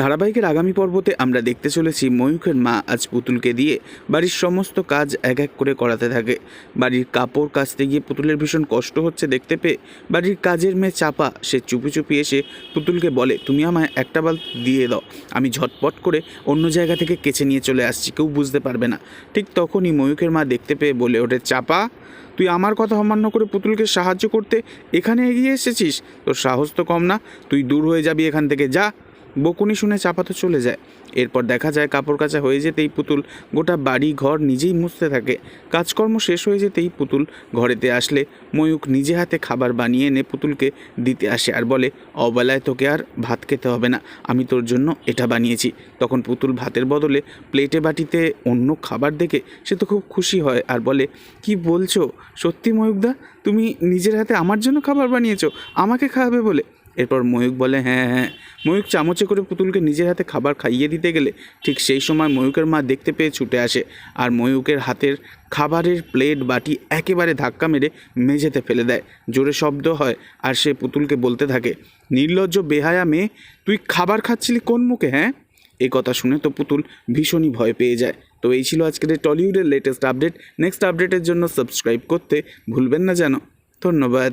ধারাবাহিকের আগামী পর্বতে আমরা দেখতে চলেছি ময়ূখের মা আজ পুতুলকে দিয়ে বাড়ির সমস্ত কাজ এক এক করে করাতে থাকে। বাড়ির কাপড় কাচতে গিয়ে পুতুলের ভীষণ কষ্ট হচ্ছে দেখতে পেয়ে বাড়ির কাজের মেয়ে চাপা সে চুপি চুপি এসে পুতুলকে বলে, তুমি আমায় একটা বাল দিয়ে দাও। আমি ঝটপট করে অন্য জায়গা থেকে কেচে নিয়ে চলে আসছি, কেউ বুঝতে পারবে না। ঠিক তখনই ময়ূখের মা দেখতে পেয়ে বলে, ওঠে চাপা, তুই আমার কথা অমান্য করে পুতুলকে সাহায্য করতে এখানে এগিয়ে এসেছিস? তোর সাহস তো কম না, তুই দূর হয়ে যাবি এখান থেকে, যা। বকুনি শুনে চাপা তো চলে যায়। এরপর দেখা যায় কাপড় কাচা হয়ে যেতেই পুতুল গোটা বাড়ি, ঘর নিজেই মুছতে থাকে। কাজকর্ম শেষ হয়ে যেতেই পুতুল ঘরেতে আসলে ময়ূক নিজে হাতে খাবার বানিয়ে এনে পুতুলকে দিতে আসে আর বলে, অবেলায় তোকে আর ভাত খেতে হবে না, আমি তোর জন্য এটা বানিয়েছি। তখন পুতুল ভাতের বদলে প্লেটে বাটিতে অন্য খাবার দেখে সে তো খুব খুশি হয় আর বলে, কি বলছো? সত্যি ময়ূকদা তুমি নিজের হাতে আমার জন্য খাবার বানিয়েছো, আমাকে খাওয়াবে বলে? এরপর ময়ূক বলে হ্যাঁ হ্যাঁ। ময়ূক চামচে করে পুতুলকে নিজের হাতে খাবার খাইয়ে দিতে গেলে ঠিক সেই সময় ময়ূকের মা দেখতে পেয়ে ছুটে আসে আর ময়ূকের হাতের খাবারের প্লেট বাটি একেবারে ধাক্কা মেরে মেঝেতে ফেলে দেয়। জোরে শব্দ হয় আর সে পুতুলকে বলতে থাকে, নির্লজ্জ বেহায়া মেয়ে, তুই খাবার খাচ্ছিলি কোন মুখে হ্যাঁ? এই কথা শুনে তো পুতুল ভীষণই ভয় পেয়ে যায়। তো এই ছিল আজকের টলিউডের লেটেস্ট আপডেট নেক্সট আপডেটের জন্য সাবস্ক্রাইব করতে ভুলবেন না যেন। ধন্যবাদ।